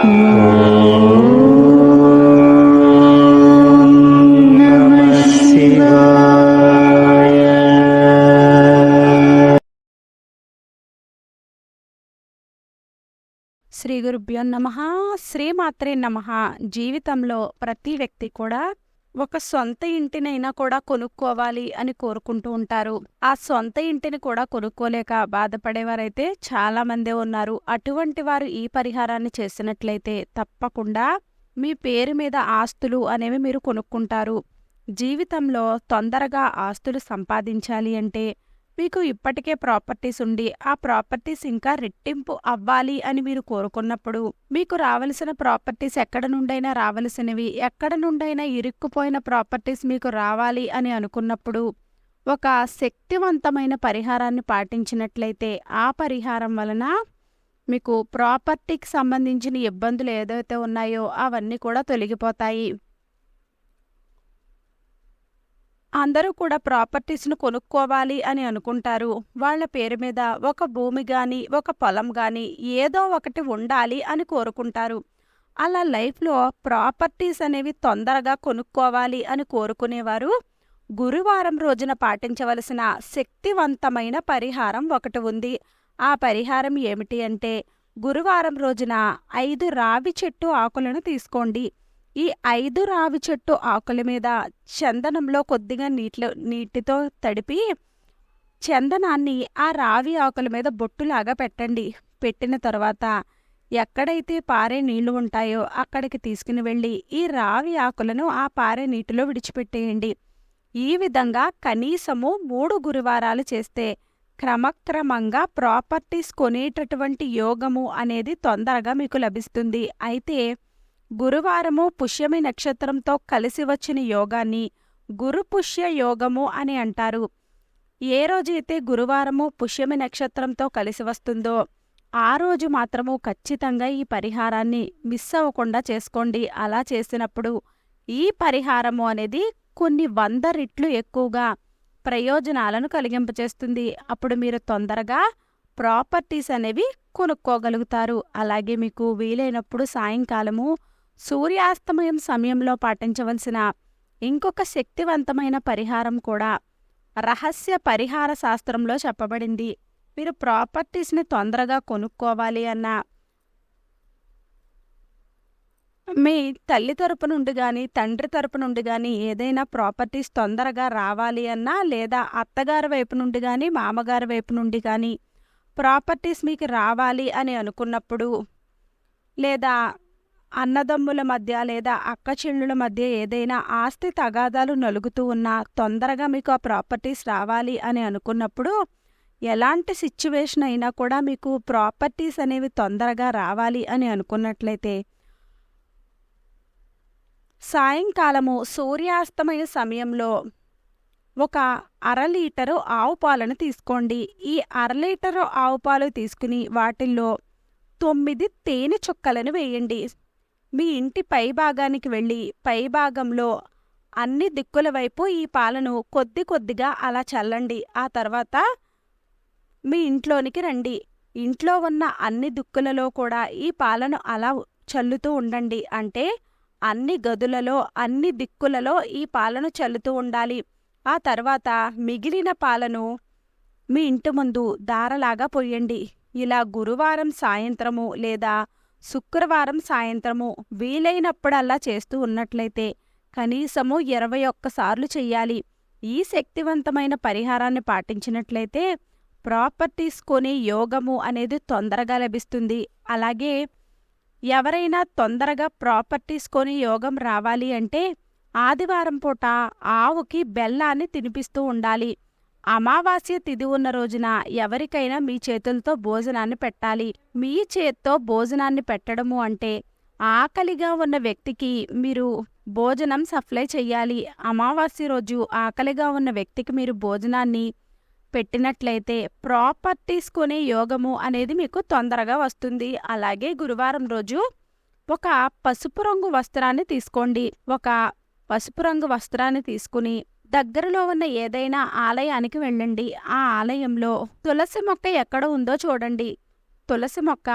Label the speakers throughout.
Speaker 1: నమః
Speaker 2: శ్రీ గురుభ్యో నమ. శ్రీమాత్రే నమ. జీవితంలో ప్రతి వ్యక్తి కూడా ఒక సొంత ఇంటినైనా కూడా కొనుక్కోవాలి అని కోరుకుంటూ ఉంటారు. ఆ సొంత ఇంటిని కూడా కొనుక్కోలేక బాధపడేవారైతే చాలా మందే ఉన్నారు. అటువంటి వారు ఈ పరిహారాన్ని చేసినట్లయితే తప్పకుండా మీ పేరు మీద ఆస్తులు అనేవి మీరు కొనుక్కుంటారు. జీవితంలో తొందరగా ఆస్తులు సంపాదించాలి అంటే మీకు ఇప్పటికే ప్రాపర్టీస్ ఉండి ఆ ప్రాపర్టీస్ ఇంకా రెట్టింపు అవ్వాలి అని మీరు కోరుకున్నప్పుడు మీకు రావలసిన ప్రాపర్టీస్ ఎక్కడ నుండైనా రావలసినవి ఎక్కడ నుండైనా ఇరుక్కుపోయిన ప్రాపర్టీస్ మీకు రావాలి అని అనుకున్నప్పుడు ఒక శక్తివంతమైన పరిహారాన్ని పాటించినట్లయితే ఆ పరిహారం వలన మీకు ప్రాపర్టీకి సంబంధించిన ఇబ్బందులు ఏదైతే ఉన్నాయో అవన్నీ కూడా తొలగిపోతాయి. అందరూ కూడా ప్రాపర్టీస్ను కొనుక్కోవాలి అని అనుకుంటారు. వాళ్ళ పేరు మీద ఒక భూమి గాని ఒక పొలం గాని ఏదో ఒకటి ఉండాలి అని కోరుకుంటారు. అలా లైఫ్లో ప్రాపర్టీస్ అనేవి తొందరగా కొనుక్కోవాలి అని కోరుకునేవారు. గురువారం రోజున పాటించవలసిన శక్తివంతమైన పరిహారం ఒకటి ఉంది. ఆ పరిహారం ఏమిటి అంటే గురువారం రోజున ఐదు రావి చెట్టు ఆకులను తీసుకోండి. ఈ ఐదు రావి చెట్టు ఆకుల మీద చందనంలో కొద్దిగా నీటిలో నీటితో తడిపి చందనాన్ని ఆ రావి ఆకుల మీద బొట్టులాగా పెట్టండి. పెట్టిన తర్వాత ఎక్కడైతే పారే నీళ్ళు ఉంటాయో అక్కడికి తీసుకుని వెళ్ళి ఈ రావి ఆకులను ఆ పారే నీటిలో విడిచిపెట్టేయండి. ఈ విధంగా కనీసము మూడు గురువారాలు చేస్తే క్రమక్రమంగా ప్రాపర్టీస్ కొనేటటువంటి యోగము అనేది తొందరగా మీకు లభిస్తుంది. అయితే గురువారము పుష్యమి నక్షత్రంతో కలిసి వచ్చిన యోగాన్ని గురుపుష్య యోగము అని అంటారు. ఏ రోజైతే గురువారము పుష్యమి నక్షత్రంతో కలిసి వస్తుందో ఆ రోజు మాత్రము ఖచ్చితంగా ఈ పరిహారాన్ని మిస్ అవ్వకుండా చేసుకోండి. అలా చేసినప్పుడు ఈ పరిహారము అనేది కొన్ని వంద రెట్లు ఎక్కువగా ప్రయోజనాలను కలిగింపచేస్తుంది అప్పుడు మీరు తొందరగా ప్రాపర్టీస్ అనేవి కొనుక్కోగలుగుతారు. అలాగే మీకు వీలైనప్పుడు సాయంకాలము సూర్యాస్తమయం సమయంలో పాటించవలసిన ఇంకొక శక్తివంతమైన పరిహారం కూడా రహస్య పరిహార శాస్త్రంలో చెప్పబడింది. మీరు ప్రాపర్టీస్ని తొందరగా కొనుక్కోవాలి అన్నా మీ తల్లి తరపు నుండి కానీ తండ్రి తరపు నుండి కానీ ఏదైనా ప్రాపర్టీస్ తొందరగా రావాలి అన్నా లేదా అత్తగారి వైపు నుండి కానీ మామగారి వైపు నుండి కానీ ప్రాపర్టీస్ మీకు రావాలి అని అనుకున్నప్పుడు లేదా అన్నదమ్ముల మధ్య లేదా అక్క చెల్లుల మధ్య ఏదైనా ఆస్తి తగాదాలు నలుగుతూ ఉన్నా తొందరగా మీకు ఆ ప్రాపర్టీస్ రావాలి అని అనుకున్నప్పుడు ఎలాంటి సిచ్యువేషన్ అయినా కూడా మీకు ప్రాపర్టీస్ అనేవి తొందరగా రావాలి అని అనుకున్నట్లయితే సాయంకాలము సూర్యాస్తమయ సమయంలో ఒక అర లీటరు ఆవు పాలను తీసుకోండి. ఈ అర లీటరు ఆవు పాలు తీసుకుని వాటిల్లో తొమ్మిది తేనె చుక్కలను వేయండి. మీ ఇంటి పై భాగానికి వెళ్ళి పై భాగంలో అన్ని దిక్కుల వైపు ఈ పాలను కొద్ది కొద్దిగా అలా చల్లండి. ఆ తర్వాత మీ ఇంట్లోనికి రండి. ఇంట్లో ఉన్న అన్ని దిక్కులలో కూడా ఈ పాలను అలా చల్లుతూ ఉండండి. అంటే అన్ని గదులలో అన్ని దిక్కులలో ఈ పాలను చల్లుతూ ఉండాలి. ఆ తర్వాత మిగిలిన పాలను మీ ఇంటి ముందు దారలాగా పొయ్యండి. ఇలా గురువారం సాయంత్రము లేదా శుక్రవారం సాయంత్రము వీలైనప్పుడల్లా చేస్తూ ఉన్నట్లయితే కనీసము ఇరవై ఒక్కసార్లు చెయ్యాలి. ఈ శక్తివంతమైన పరిహారాన్ని పాటించినట్లయితే ప్రాపర్టీస్ కొనే యోగము అనేది తొందరగా లభిస్తుంది. అలాగే ఎవరైనా తొందరగా ప్రాపర్టీస్ కొని యోగం రావాలి అంటే ఆదివారం పూట ఆవుకి బెల్లాన్ని తినిపిస్తూ ఉండాలి. అమావాస్య తిది ఉన్న రోజున ఎవరికైనా మీ చేతులతో భోజనాన్ని పెట్టాలి. మీ చేత్తో భోజనాన్ని పెట్టడము అంటే ఆకలిగా ఉన్న వ్యక్తికి మీరు భోజనం సప్లై చెయ్యాలి. అమావాస్య రోజు ఆకలిగా ఉన్న వ్యక్తికి మీరు భోజనాన్ని పెట్టినట్లయితే ప్రాపర్టీస్ కొనే యోగము అనేది మీకు తొందరగా వస్తుంది. అలాగే గురువారం రోజు ఒక పసుపు రంగు వస్త్రాన్ని తీసుకోండి. ఒక పసుపు రంగు వస్త్రాన్ని తీసుకుని దగ్గరలో ఉన్న ఏదైనా ఆలయానికి వెళ్ళండి. ఆ ఆలయంలో తులసి మొక్క ఎక్కడ ఉందో చూడండి. తులసి మొక్క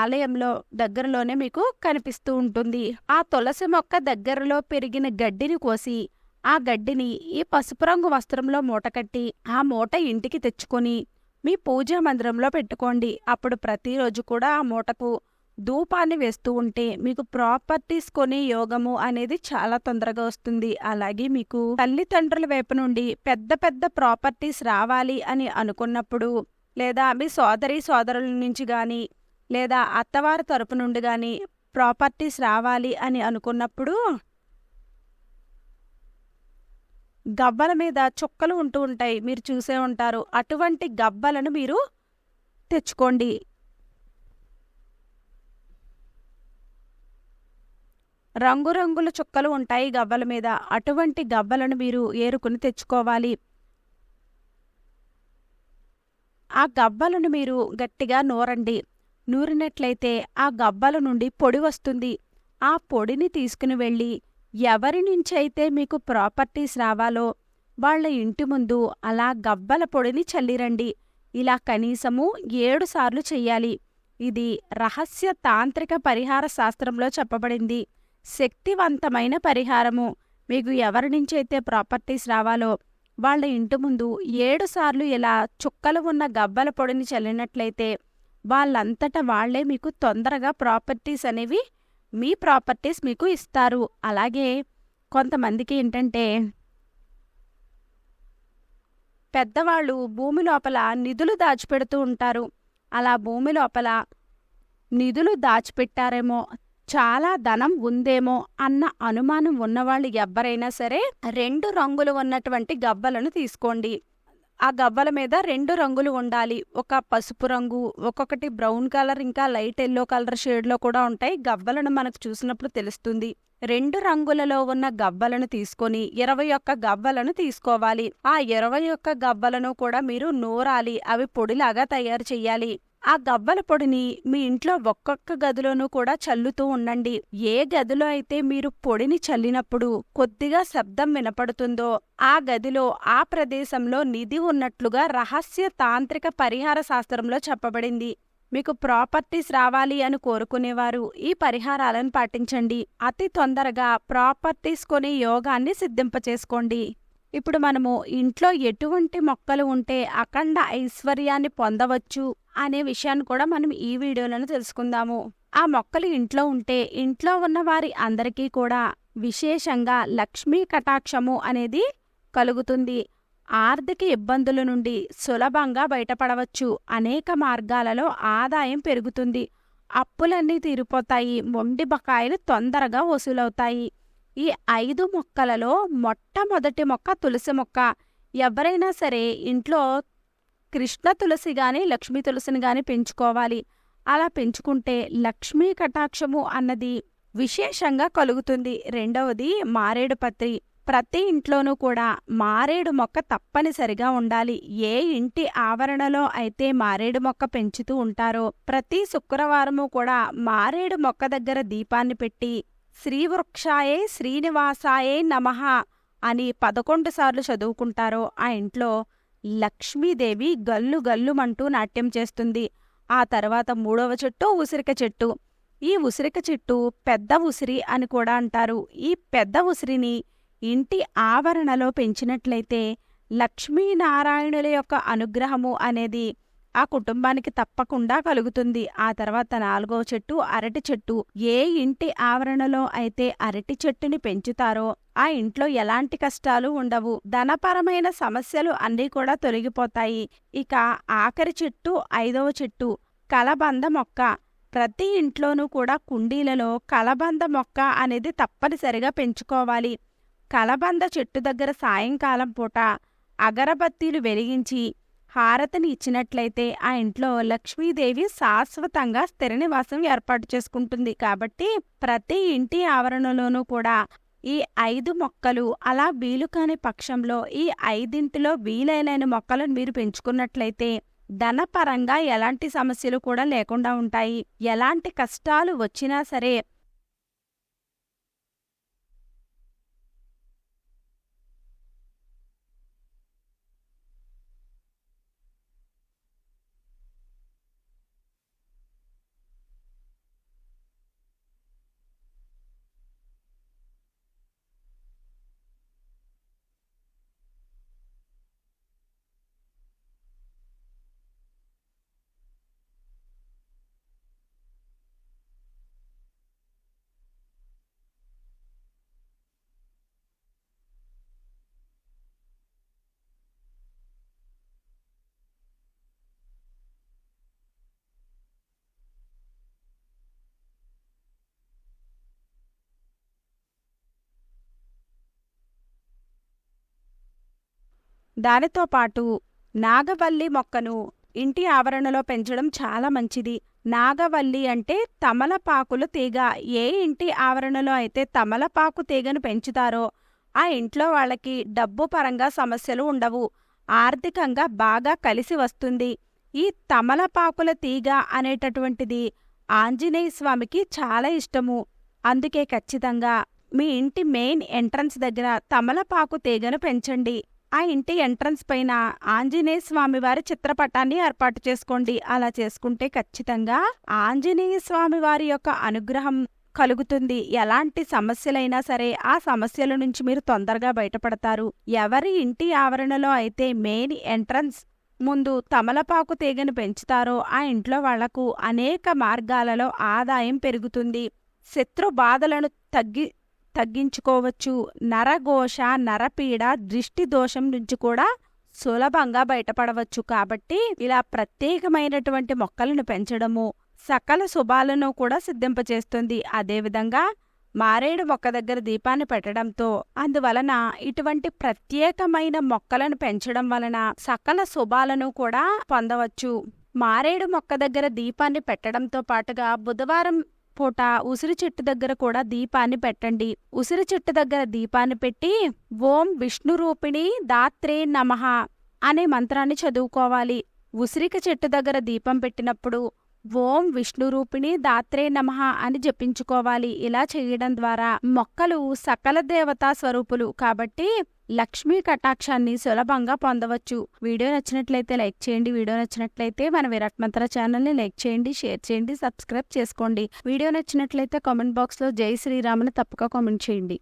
Speaker 2: ఆలయంలో దగ్గరలోనే మీకు కనిపిస్తూ ఉంటుంది. ఆ తులసి మొక్క దగ్గరలో పెరిగిన గడ్డిని కోసి ఆ గడ్డిని ఈ పసుపు రంగు వస్త్రంలో మూటకట్టి ఆ మూట ఇంటికి తెచ్చుకొని మీ పూజా మందిరంలో పెట్టుకోండి. అప్పుడు ప్రతిరోజు కూడా ఆ మూటకు ధూపాన్ని వేస్తూ ఉంటే మీకు ప్రాపర్టీస్ కొనే యోగము అనేది చాలా తొందరగా వస్తుంది. అలాగే మీకు తల్లిదండ్రుల వైపు నుండి పెద్ద పెద్ద ప్రాపర్టీస్ రావాలి అని అనుకున్నప్పుడు లేదా మీ సోదరి సోదరుల నుంచి కానీ లేదా అత్తవారి తరపు నుండి కానీ ప్రాపర్టీస్ రావాలి అని అనుకున్నప్పుడు గబ్బల మీద చుక్కలు ఉంటూ ఉంటాయి. మీరు చూసే ఉంటారు. అటువంటి గబ్బలను మీరు తెచ్చుకోండి. రంగురంగుల చుక్కలు ఉంటాయి గవ్వల మీద. అటువంటి గవ్వలను మీరు ఏరుకుని తెచ్చుకోవాలి. ఆ గవ్వలను మీరు గట్టిగా నూరండి. నూరినట్లయితే ఆ గవ్వల నుండి పొడి వస్తుంది. ఆ పొడిని తీసుకుని వెళ్ళి ఎవరి నుంచైతే మీకు ప్రాపర్టీస్ రావాలో వాళ్ళ ఇంటి ముందు అలా గవ్వల పొడిని చల్లిరండి. ఇలా కనీసము ఏడు సార్లు చెయ్యాలి. ఇది రహస్య తాంత్రిక పరిహార శాస్త్రంలో చెప్పబడింది. శక్తివంతమైన పరిహారము. మీకు ఎవరి నుంచైతే ప్రాపర్టీస్ రావాలో వాళ్ళ ఇంటి ముందు ఏడుసార్లు ఇలా చుక్కలు ఉన్న గబ్బల పొడిని చల్లినట్లయితే వాళ్ళంతటా వాళ్ళే మీకు తొందరగా ప్రాపర్టీస్ అనేవి మీ ప్రాపర్టీస్ మీకు ఇస్తారు. అలాగే కొంతమందికి ఏంటంటే పెద్దవాళ్ళు భూమి లోపల నిధులు దాచిపెడుతూ ఉంటారు. అలా భూమి లోపల నిధులు దాచిపెట్టారేమో చాలా ధనం ఉందేమో అన్న అనుమానం ఉన్నవాళ్ళు ఎవ్వరైనా సరే రెండు రంగులు ఉన్నటువంటి గవ్వలను తీసుకోండి. ఆ గవ్వల మీద రెండు రంగులు ఉండాలి. ఒక పసుపు రంగు ఒక్కొక్కటి బ్రౌన్ కలర్ ఇంకా లైట్ ఎల్లో కలర్ షేడ్లో కూడా ఉంటాయి. గవ్వలను మనకు చూసినప్పుడు తెలుస్తుంది. రెండు రంగులలో ఉన్న గవ్వలను తీసుకొని ఇరవై ఒక్క గవ్వలను తీసుకోవాలి. ఆ ఇరవై ఒక్క గవ్వలను కూడా మీరు నూరాలి. అవి పొడిలాగా తయారు చెయ్యాలి ఆ గవ్వల పొడిని మీ ఇంట్లో ఒక్కొక్క గదిలోనూ కూడా చల్లుతూ ఉండండి. ఏ గదిలో అయితే మీరు పొడిని చల్లినప్పుడు కొద్దిగా శబ్దం వినపడుతుందో ఆ గదిలో ఆ ప్రదేశంలో నిధి ఉన్నట్లుగా రహస్య తాంత్రిక పరిహార శాస్త్రంలో చెప్పబడింది. మీకు ప్రాపర్టీస్ రావాలి అని కోరుకునేవారు. ఈ పరిహారాలను పాటించండి. అతి తొందరగా ప్రాపర్టీస్ కొనే యోగాన్ని సిద్ధింపచేసుకోండి. ఇప్పుడు మనము ఇంట్లో ఎటువంటి మొక్కలు ఉంటే అఖండ ఐశ్వర్యాన్ని పొందవచ్చు అనే విషయాన్ని కూడా మనం ఈ వీడియోలను తెలుసుకుందాము. ఆ మొక్కలు ఇంట్లో ఉంటే ఇంట్లో ఉన్న వారి అందరికీ కూడా విశేషంగా లక్ష్మీ కటాక్షము అనేది కలుగుతుంది. ఆర్థిక ఇబ్బందుల నుండి సులభంగా బయటపడవచ్చు. అనేక మార్గాలలో ఆదాయం పెరుగుతుంది. అప్పులన్నీ తీరిపోతాయి. మొండి బకాయిలు తొందరగా వసూలవుతాయి. ఈ ఐదు మొక్కలలో మొట్టమొదటి మొక్క తులసి మొక్క. ఎవరైనా సరే ఇంట్లో కృష్ణ తులసి గాని లక్ష్మీ తులసిని గాని పెంచుకోవాలి. అలా పెంచుకుంటే లక్ష్మీ కటాక్షము అన్నది విశేషంగా కలుగుతుంది. రెండవది మారేడు పత్రి. ప్రతి ఇంట్లోనూ కూడా మారేడు మొక్క తప్పనిసరిగా ఉండాలి. ఏ ఇంటి ఆవరణలో అయితే మారేడు మొక్క పెంచుతూ ఉంటారో ప్రతి శుక్రవారము కూడా మారేడు మొక్క దగ్గర దీపాన్ని పెట్టి శ్రీవృక్షాయే శ్రీనివాసాయే నమః అని పదకొండు సార్లు చదువుకుంటారో ఆ ఇంట్లో లక్ష్మీదేవి గల్లు గల్లుమంటూ నాట్యం చేస్తుంది. ఆ తర్వాత మూడవ చెట్టు ఉసిరిక చెట్టు. ఈ ఉసిరిక చెట్టు పెద్ద ఉసిరి అని కూడా అంటారు. ఈ పెద్ద ఉసిరిని ఇంటి ఆవరణలో పెంచినట్లయితే లక్ష్మీనారాయణుల యొక్క అనుగ్రహము అనేది ఆ కుటుంబానికి తప్పకుండా కలుగుతుంది. ఆ తర్వాత నాలుగో చెట్టు అరటి చెట్టు ఏ ఇంటి ఆవరణలో అయితే అరటి చెట్టుని పెంచుతారో ఆ ఇంట్లో ఎలాంటి కష్టాలు ఉండవు. ధనపరమైన సమస్యలు అన్నీ కూడా తొలగిపోతాయి. ఇక ఆఖరి చెట్టు ఐదవ చెట్టు కలబంద మొక్క. ప్రతి ఇంట్లోనూ కూడా కుండీలలో కలబంద మొక్క అనేది తప్పనిసరిగా పెంచుకోవాలి. కలబంద చెట్టు దగ్గర సాయంకాలం పూట అగరబత్తీలు వెలిగించి హారతిని ఇచ్చినట్లయితే ఆ ఇంట్లో లక్ష్మీదేవి శాశ్వతంగా స్థిర నివాసం ఏర్పాటు చేసుకుంటుంది. కాబట్టి ప్రతి ఇంటి ఆవరణలోనూ కూడా ఈ ఐదు మొక్కలు అలా వీలు కాని పక్షంలో ఈ ఐదింటిలో వీలైన మొక్కలను మీరు పెంచుకున్నట్లయితే ధనపరంగా ఎలాంటి సమస్యలు కూడా లేకుండా ఉంటాయి. ఎలాంటి కష్టాలు వచ్చినా సరే దానితో పాటు నాగవల్లి మొక్కను ఇంటి ఆవరణలో పెంచడం చాలా మంచిది. నాగవల్లి అంటే తమలపాకులు తీగ. ఏ ఇంటి ఆవరణలో అయితే తమలపాకు తీగను పెంచుతారో ఆ ఇంట్లో వాళ్ళకి డబ్బు పరంగా సమస్యలు ఉండవు. ఆర్థికంగా బాగా కలిసి వస్తుంది. ఈ తమలపాకుల తీగ అనేటటువంటిది ఆంజనేయ స్వామికి చాలా ఇష్టము. అందుకే ఖచ్చితంగా మీ ఇంటి మెయిన్ ఎంట్రన్స్ దగ్గర తమలపాకు తీగను పెంచండి. ఆ ఇంటి ఎంట్రన్స్ పైన ఆంజనేయ స్వామి వారి చిత్రపటాన్ని ఏర్పాటు చేసుకోండి. అలా చేసుకుంటే ఖచ్చితంగా ఆంజనేయ స్వామి వారి యొక్క అనుగ్రహం కలుగుతుంది. ఎలాంటి సమస్యలైనా సరే ఆ సమస్యల నుంచి మీరు తొందరగా బయటపడతారు. ఎవరి ఇంటి ఆవరణలో అయితే మెయిన్ ఎంట్రన్స్ ముందు తమలపాకు తీగను పెంచుతారో ఆ ఇంట్లో వాళ్ళకు అనేక మార్గాలలో ఆదాయం పెరుగుతుంది. శత్రు బాధలను తగ్గి తగ్గించుకోవచ్చు. నరఘోష నరపీడ దృష్టి దోషం నుంచి కూడా సులభంగా బయటపడవచ్చు. కాబట్టి ఇలా ప్రత్యేకమైనటువంటి మొక్కలను పెంచడము సకల శుభాలను కూడా సిద్ధింపచేస్తుంది. అదేవిధంగా మారేడు మొక్క దగ్గర దీపాన్ని పెట్టడంతో అందువలన ఇటువంటి ప్రత్యేకమైన మొక్కలను పెంచడం వలన సకల శుభాలను కూడా పొందవచ్చు. మారేడు మొక్క దగ్గర దీపాన్ని పెట్టడంతో పాటుగా బుధవారం పూట ఉసిరి చెట్టు దగ్గర కూడా దీపాన్ని పెట్టండి. ఉసిరి చెట్టు దగ్గర దీపాన్ని పెట్టి ఓం విష్ణు రూపిణి దాత్రే నమః అనే మంత్రాన్ని చదువుకోవాలి. ఉసిరిక చెట్టు దగ్గర దీపం పెట్టినప్పుడు ఓం విష్ణు రూపిణి దాత్రే నమః అని జపించుకోవాలి. ఇలా చేయడం ద్వారా మొక్కలు సకల దేవతా స్వరూపులు కాబట్టి లక్ష్మీ కటాక్షాన్ని సులభంగా పొందవచ్చు. వీడియో నచ్చినట్లయితే లైక్ చేయండి. వీడియో నచ్చినట్లయితే మన విరాట్ మంత్ర ఛానల్ని లైక్ చేయండి షేర్ చేయండి సబ్స్క్రైబ్ చేసుకోండి. వీడియో నచ్చినట్లయితే కామెంట్ బాక్స్లో జై శ్రీరామ్ని తప్పక కామెంట్ చేయండి.